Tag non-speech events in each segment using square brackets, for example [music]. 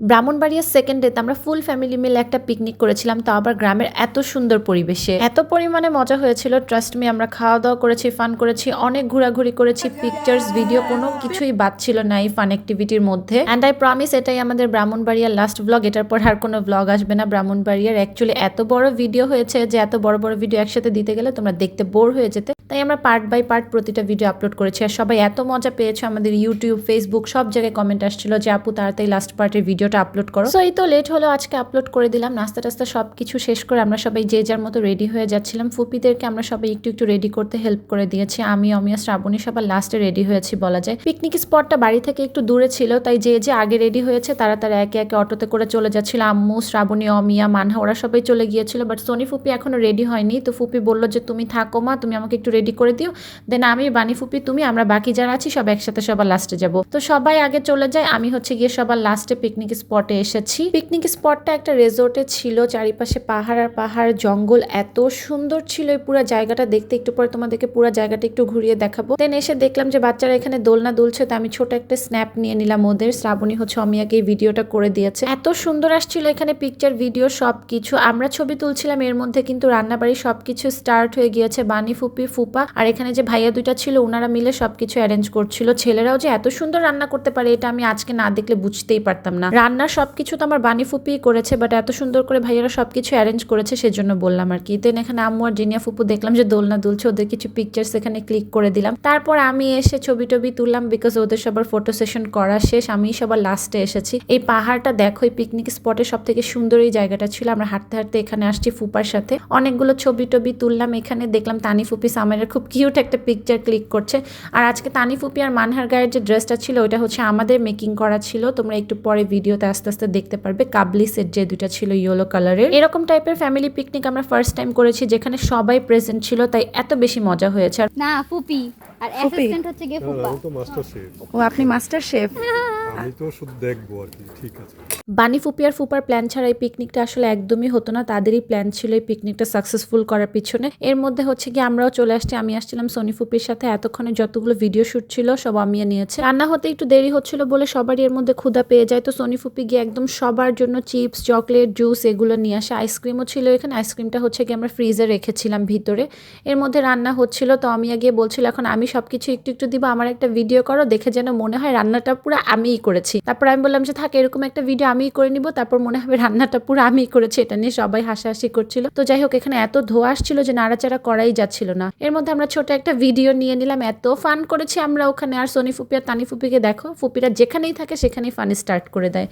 ব্রাহ্মণবাড়িয়ার সেকেন্ড ডেতে আমরা ফুল ফ্যামিলি মিলে একটা পিকনিক করেছিলাম তো আবার গ্রামের এত সুন্দর পরিবেশে। এত পরিমাণে মজা হয়েছিল ট্রাস্ট মি আমরা খাওয়া দাওয়া করেছি ফান করেছি, অনেক ঘোরাঘুরি করেছি পিকচার্স ভিডিও কোনো কিছুই বাদ ছিল না এই ফান অ্যাক্টিভিটির মধ্যে। অ্যান্ড আই প্রমিস এটাই আমাদের ব্রাহ্মণবাড়িয়ার লাস্ট ব্লগ এটার পর আর কোনো ব্লগ আসবে না। ব্রাহ্মণবাড়িয়ার অ্যাকচুয়ালি এত বড় ভিডিও হয়েছে যে, এত বড় বড় ভিডিও একসাথে দিতে গেলে তোমরা দেখতে বোর হয়ে যেতে। তাই আমরা পার্ট বাই পার্ট প্রতিটা ভিডিও আপলোড করেছি। আর সবাই এত মজা পেয়েছ আমাদের ইউটিউব ফেসবুক সব জায়গায় কমেন্ট আসছিল যে, আপু, তাড়াতাড়ি লাস্ট পার্টের ভিডিওটা আপলোড করো। সো এই তো লেট হলো, আজকে আপলোড করে দিলাম। নাস্তা টাস্তা সব কিছু শেষ করে আমরা সবাই যে যার মতো রেডি হয়ে যাচ্ছিলাম। ফুপিদেরকে আমরা সবাই একটু একটু রেডি করতে হেল্প করে দিয়েছি। আমি, অমিয়া, শ্রাবণী সবার লাস্টে রেডি হয়েছি বলা যায়। পিকনিক স্পটটা বাড়ি থেকে একটু দূরে ছিল, তাই যে যে আগে রেডি হয়েছে, তারা তারা একে একে অটোতে করে চলে যাচ্ছিল। আম্মু, শ্রাবণী, অমিয়া, মানহা, ওরা সবাই চলে গিয়েছিল। বাট সোনি ফুপি এখনও রেডি হয়নি। তো ফুপি বলল যে, তুমি থাকো মা, তুমি আমাকে একটু রেডি করে দিও। দেন আমি, বানি ফুপি, তুমি, আমরা বাকি যারা আছি, সব একসাথে সবার লাস্টে যাব। তো সবাই আগে চলে যায়। আমি হচ্ছে গিয়ে সবার লাস্টে পিকনিক স্পটে এসেছি। পিকনিক স্পটটা একটা রেজর্টে ছিল, চারিপাশে পাহাড় আর পাহাড়, জঙ্গল এত সুন্দর ছিল এই পুরো জায়গাটা। দেখতে একটু পরে তোমাদেরকে পুরো জায়গাটা একটু ঘুরিয়ে দেখাবো। দেন এসে দেখলাম যে বাচ্চারা এখানে দোলনা দুলছে, তো আমি ছোট একটা স্ন্যাপ নিয়ে নিলাম ওদের। শ্রাবণী হচ্ছে অমিয়াকে এই ভিডিওটা করে দিয়েছে। এত সুন্দর আসছিল এখানে পিকচার ভিডিও সব কিছু আমরা ছবি তুলছিলাম এর মধ্যে কিন্তু রান্নাবাড়ি সবকিছু স্টার্ট হয়ে গিয়েছে, বানি, ফুপি, ফুপা। আর এখানে যে ভাইয়া দুইটা ছিল ওনারা মিলে সবকিছু অ্যারেঞ্জ করছিল। ছেলেরাও যে এত সুন্দর রান্না করতে পারে, এটা আমি আজকে না দেখলে বুঝতেই পারতাম না। রান্নার সবকিছু তো আমার বানি ফুপি করেছে বাট এত সুন্দর করে ভাইয়ারা সবকিছু অ্যারেঞ্জ করেছে সেজন্য বললাম আর কি। দেন এখানে আম্মু আর জিনিয়া ফুপু দেখলাম যে দোলনা দুলছে, ওদের কিছু পিকচার্স এখানে ক্লিক করে দিলাম। তারপর আমি এসে ছবি টবি তুললাম বিকজ ওদের সবার ফটো সেশন করা শেষ আমি সবার লাস্টে এসেছি। এই পাহাড়টা দেখো, এই পিকনিক স্পটে সব থেকে সুন্দর এই জায়গাটা ছিল, আমরা হাঁটতে হাঁটতে এখানে আসছি ফুপার সাথে। অনেকগুলো ছবি টবি তুললাম, এখানে দেখলাম তানি ফুপি সামেরের খুব কিউট একটা পিকচার ক্লিক করছে। আর আজকে তানি ফুপি আর মানহার গায়ের যে ড্রেসটা ছিল ওটা হচ্ছে আমাদের মেকিং করা ছিল, তোমরা একটু পরে ভিডিওতে আস্তে আস্তে দেখতে পারবে কাবলি সেট যে দুটা ছিল ইয়েলো কালারের এরকম টাইপের ফ্যামিলি পিকনিক আমরা ফার্স্ট টাইম করেছি যেখানে সবাই প্রেজেন্ট ছিল তাই এত বেশি মজা হয়েছে। আর না ফুপি। আর অ্যাসিস্ট্যান্ট হচ্ছে গিয়ে ফুপা। আমি তো মাস্টার শেফ ও আপনি মাস্টার শেফ [laughs] আমি তো শুধু দেখব আর কি ঠিক আছে। বানি ফুপি আর ফুপার প্ল্যান ছাড়া এই পিকনিকটা আসলে একদমই হতো না। তাদেরই প্ল্যান ছিল এই পিকনিকটা সাকসেসফুল করার পিছনে। এর মধ্যে হচ্ছে কি আমরাও চলে আসছি। আমি আসছিলাম সোনি ফুপির সাথে। এতক্ষণে যতগুলো ভিডিও শুট ছিল সব আমিয়ে নিয়েছে। রান্না হতে একটু দেরি হচ্ছিল বলে সবারই এর মধ্যে ক্ষুধা পেয়ে যায়। তো সোনি ফুপি গিয়ে একদম সবার জন্য চিপস চকলেট জুস এগুলো নিয়ে আসে। আইসক্রিমও ছিল এখানে। আইসক্রিমটা হচ্ছে কি আমরা ফ্রিজে রেখেছিলাম ভিতরে। এর মধ্যে রান্না হচ্ছিল। তো আমিয়া গিয়ে বলছিল এখন আমি সব কিছু একটু একটু দিব। আমার একটা ভিডিও করো দেখে যেন মনে হয় রান্নাটা পুরো আমিই করেছি। তারপর আমি বললাম যে থাক এরকম একটা ভিডিও আমিই করে নিব। তারপর মনে হবে রান্নাটা পুরো আমিই করেছি এটা নিয়ে সবাই হাসাহাসি করছিল। তো যাই হোক এখানে এত ধোয়া আসছিল যে নাড়াচাড়া করাই যাচ্ছিল না। এর মধ্যে আমরা ছোট একটা ভিডিও নিয়ে নিলাম এত ফান করেছি আমরা ওখানে। আর সোনি ফুপি আর তানি ফুপিকে দেখো ফুপিরা যেখানেই থাকে সেখানেই ফান স্টার্ট করে দেয়।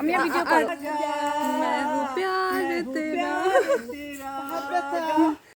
আমি ভিডিও কর।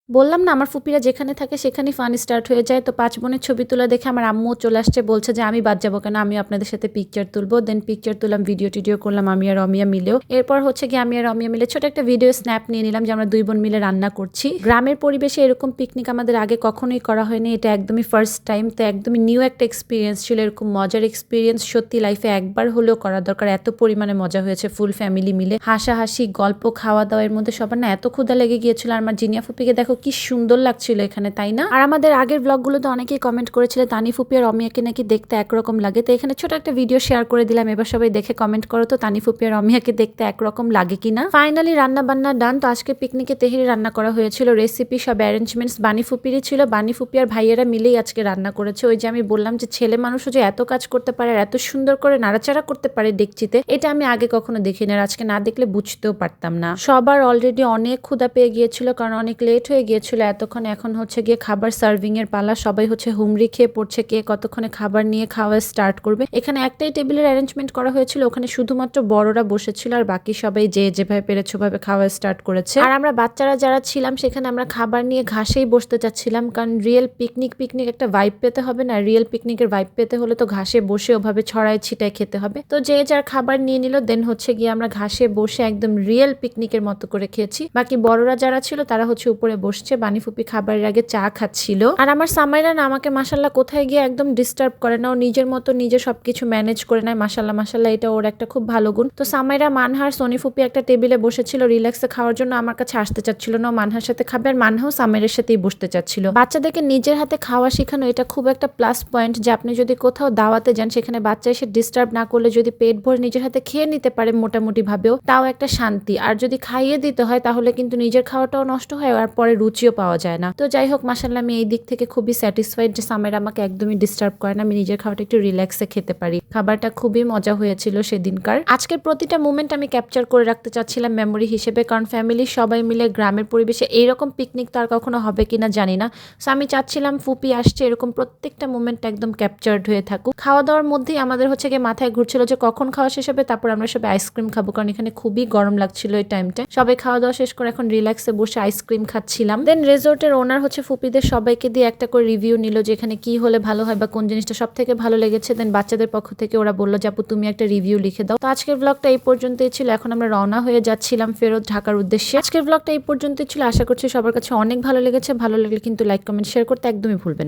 বললাম না, আমার ফুপিরা যেখানে থাকে সেখানেই ফান স্টার্ট হয়ে যায়। তো পাঁচ বোনের ছবি তোলা দেখে আমার আম্মু চলে আসছে, বলছে যে আমি বাদ যাব কেন? আমি আপনাদের সাথে পিকচার তুলবো। দেন পিকচার তুললাম ভিডিও টিডিও করলাম, আমি আর রমিয়া মিলেও। এরপর হচ্ছে কি আমি আর রমিয়া মিলে ছোট একটা ভিডিও স্ন্যাপ নিয়ে নিলাম যে আমরা দুই বোন মিলে রান্না করছি। গ্রামের পরিবেশে এরকম পিকনিক আমাদের আগে কখনোই করা হয়নি, এটা একদমই ফার্স্ট টাইম তো একদমই নিউ একটা এক্সপিরিয়েন্স ছিল, এরকম মজার এক্সপিরিয়েন্স সত্যি লাইফে একবার হলেও করা দরকার। এত পরিমাণে মজা হয়েছে ফুল ফ্যামিলি মিলে। হাসাহাসি, গল্প খাওয়া দাওয়া এর মধ্যে সবার না এত ক্ষুদা লেগে গিয়েছিল। আর আমার জিনিয়া ফুপিকে দেখো কি সুন্দর লাগছিল এখানে, তাই না? আর আমাদের আগের ব্লগগুলোতে অনেকেই কমেন্ট করেছিল, তানি ফুপি আর অমিয়াকে নাকি দেখতে একরকম লাগে। তো এখানে ছোট একটা ভিডিও শেয়ার করে দিলাম, এবার সবাই দেখে কমেন্ট করো তো, তানি ফুপি আর অমিয়াকে দেখতে একরকম লাগে কিনা? ফাইনালি রান্না বান্না ডান তো আজকে পিকনিকে তেহেরি রান্না করা হয়েছিল রেসিপি সব অ্যারেঞ্জমেন্টস বানি ফুপিরই ছিল, বানি ফুপি আর ভাইয়েরা মিলেই আজকে রান্না করেছে। ওই যে আমি বললাম যে ছেলে মানুষও যে এত কাজ করতে পারে আর এত সুন্দর করে নাড়াচাড়া করতে পারে ডেকচিতে এটা আমি আগে কখনো দেখিনি আর আজকে না দেখলে বুঝতেও পারতাম না। সবার অলরেডি অনেক ক্ষুদা পেয়ে গিয়েছিল, কারণ অনেক লেট হয়ে গিয়েছিল, এতক্ষণ এখন হচ্ছে গিয়ে খাবার সার্ভিং এর পালা, সবাই হচ্ছে হুমড়ি খেয়ে পড়ছে কে কতক্ষণে খাবার নিয়ে খাওয়া স্টার্ট করবে। এখানে একটাই টেবিলের অ্যারেঞ্জমেন্ট করা হয়েছিল, ওখানে শুধুমাত্র বড়রা বসেছিল আর বাকি সবাই যে যেভাবে পেরেছে ভাবে খাওয়া স্টার্ট করেছে। আর আমরা বাচ্চারা যারা ছিলাম, সেখানে আমরা খাবার নিয়ে ঘাসেই বসতে চাচ্ছিলাম, কারণ রিয়েল পিকনিক পিকনিক একটা ভাইব পেতে হবে না রিয়েল পিকনিকের ভাইব পেতে হলে তো ঘাসে বসে ওভাবে ছড়ায় ছিটায় খেতে হবে। তো যে যার খাবার নিয়ে নিল দেন হচ্ছে গিয়ে আমরা ঘাসে বসে একদম রিয়েল পিকনিকের মতো করে খেয়েছি। বাকি বড়রা যারা ছিল, তারা হচ্ছে উপরে বসে বসছে, বানি ফুপি খাবারের আগে চা খাচ্ছিল। আর আমার সামাইরা না আমাকে মাসাল্লাহ কোথায় গিয়ে একদম ডিস্টার্ব করে না, ও নিজের মতো নিজে সবকিছু ম্যানেজ করে নেয় মাসাল্লাহ মাসাল্লাহ এটা ওর একটা খুব ভালো গুণ। তো সামাইরা, মানহার, সোনি ফুপি একটা টেবিলে বসেছিল রিল্যাক্সে খাওয়ার জন্য, আমার কাছে আসতে চাচ্ছিল না মানহার সাথে খাবে আর মানহাও সামাইরের সাথেই বসতে চাচ্ছিল। বাচ্চাদেরকে নিজের হাতে খাওয়া শেখানো, এটা খুব একটা প্লাস পয়েন্ট যে আপনি যদি কোথাও দাওয়াতে যান, সেখানে বাচ্চা এসে ডিস্টার্ব না করলে যদি পেট ভরে নিজের হাতে খেয়ে নিতে পারে মোটামুটি ভাবেও, তাও একটা শান্তি। আর যদি খাইয়ে দিতে হয়, তাহলে কিন্তু নিজের খাওয়াটাও নষ্ট হয়, আর পরে রুচিও পাওয়া যায় না। তো যাই হোক মাসাল্লাহ আমি এই দিক থেকে খুবই স্যাটিসফাইড যে সামের আমাকে একদমই ডিস্টার্ব করে না। আমি নিজের খাওয়াটা একটু রিল্যাক্সে খেতে পারি। খাবারটা খুবই মজা হয়েছিল সেদিনকার। আজকের প্রতিটা মুমেন্ট আমি ক্যাপচার করে রাখতে চাচ্ছিলাম মেমোরি হিসেবে। কারণ ফ্যামিলির সবাই মিলে গ্রামের পরিবেশে এইরকম পিকনিক তো আর কখনো হবে কিনা জানি না। সো আমি চাচ্ছিলাম ফুপি আসছে, এরকম প্রত্যেকটা মুমেন্ট একদম ক্যাপচার্ড হয়ে থাকুক। খাওয়া দাওয়ার মধ্যেই আমাদের হচ্ছে গিয়ে মাথায় ঘুরছিল যে কখন খাওয়া শেষ হবে, তারপর আমরা সবাই আইসক্রিম খাব। কারণ এখানে খুবই গরম লাগছিল এই টাইমটা সবাই খাওয়া দাওয়া শেষ করে এখন রিল্যাক্সে বসে আইসক্রিম খাচ্ছিলাম। দেন রেজর্টের ওনার হচ্ছে ফুপিদের সবাইকে দিয়ে একটা করে রিভিউ নিল যে এখানে কি হলে ভালো হয় বা কোন জিনিসটা সব থেকে ভালো লেগেছে। দেন বাচ্চাদের পক্ষ থেকে ওরা বলল যে তুমি একটা রিভিউ লিখে দাও। তো আজকের ব্লগটা এই পর্যন্তই ছিল। এখন আমরা রওনা হয়ে যাচ্ছিলাম ফেরত ঢাকার উদ্দেশ্যে। আজকের ব্লগটা এই পর্যন্তই ছিল। আশা করছি সবার কাছে অনেক ভালো লেগেছে। ভালো লাগলে কিন্তু লাইক কমেন্ট শেয়ার করতে একদমই ভুলবেন।